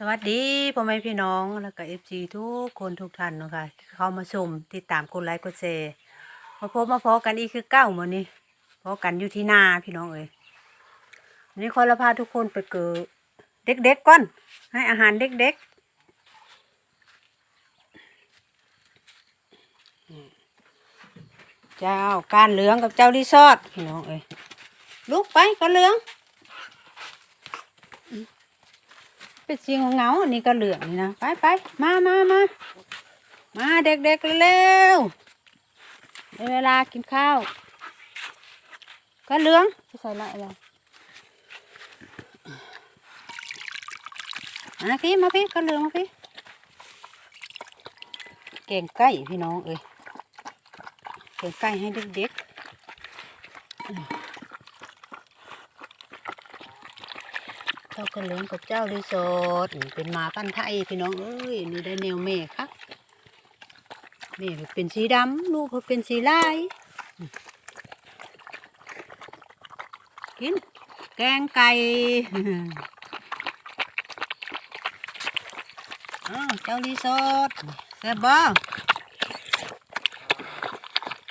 สวัสดีพ่อแม่พี่น้องแล้วก็เอฟซีทุกคนทุกท่านเนาะค่ะที่เข้ามาชมติดตามกดไลค์กดแชร์มาพบมาพอกันอีกคือเก้ามื้อนี้พอกันอยู่ที่นาพี่น้องเอ้ยวันนี้ขอละพาทุกคนไปเกิดเด็กๆก่อน ให้อาหารเด็กๆเจ้าการเหลืองกับเจ้ารีสอร์ทพี่น้องเอ้ยลุกไปก็เหลือง เป็นสีเงาอันนี้ก็เหลืองนี่นะไปไปมามามามาเด็กๆเร็วเวลากินข้าว ก็เหลืองจะใส่ละอะไรมาพี่มาพี่ก็เหลืองมาพี่เก่งไก่พี่น้องเอ้ยเก่งไก่ให้เด็กๆ เจ้ากระเหลืองกับเจ้ารีสอร์ทเป็นหมาพันธุ์ไทยพี่น้องเอ้ยนี่ได้แนวแม่ครับแม่เป็นสีดำลูกเขาเป็นสีลายกินแกงไก่อ้าวเจ้ารีสอร์ทแซ่บบ่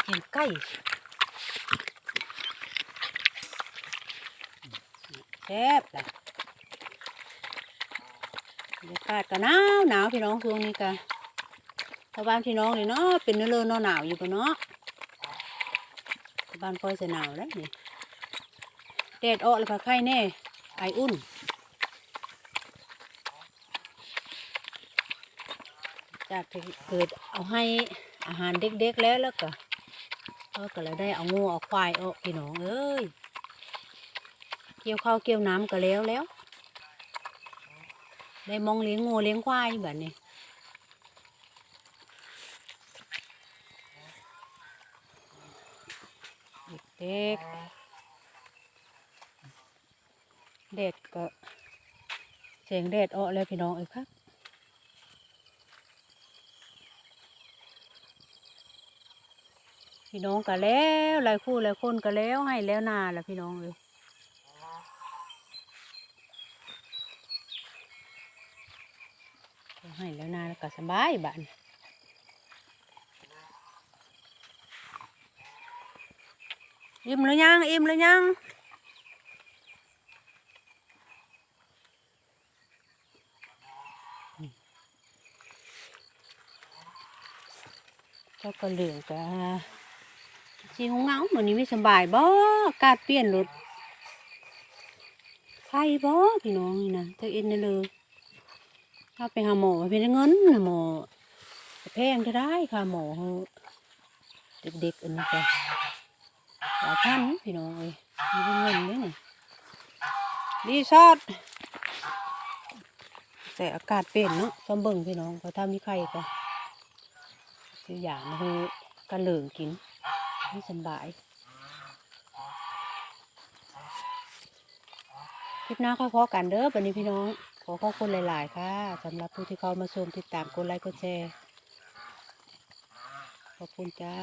กินไก่แซ่บล่ะ รรยากาศก็หนาวหนาวพี่น้องช่วงนี้ก็ชาวบ้านพี่น้องนี่เนาะเป็นเนื้อเลือหนาวอยู่ปะเนาะชาวบ้านคอยจะหนาวแล้วนี่แดดออกเลยค่ะไข่แน่ไออุ่นจากที่เกิดเอาให้อาหารเด็กๆแล้วแล้วก็ก็ก็เลยได้เอางูเอาควายออกพี่น้องเอ้ยเกี่ยวข้าวเกี่ยวน้ำก็แล้วแล้ว ได้มองเลี้ยงงูเลี้ยงควายแบบนี้เด็กเด็ดก็เสียงเด็ดออกเลยพี่น้องเอ้ยครับพี่น้องก็แล้วหลายคู่หลายคนก็แล้วให้แล้วนาแล้วพี่น้องเอ้ย ให้แล้วนาแล้วก็สบายบ้านอิ่มหรือยังอิ่มหรือยังเจ้าก็เหลืองกะสีหงเงาเหมือนนี้ไม่สบายบ่อากาศเปลี่ยนรถไข้บ่พี่น้องนี่นะเธอเอ็นเลย ถ้าไปหาหมอเป็นเงินนะหมอแพงจะได้ค่ะหมอเด็กๆอันนี้ก็หลายพันพี่น้องเอ้ยมีเป็นเงินด้วยนี่รีสอร์ทแต่อากาศเปลี่ยนเนาะจอมเบิ่งพี่น้องเพราะถ้ามีใครก็คืออย่างคือกระเหลิงกินไม่สบายคลิปหน้าค่อยพอกันเด้อวันนี้พี่น้อง ขอขอบคุณหลาย ๆ ค่ะสำหรับผู้ที่เข้ามาชมติดตามกดไลค์กดแชร์ขอบคุณจ้า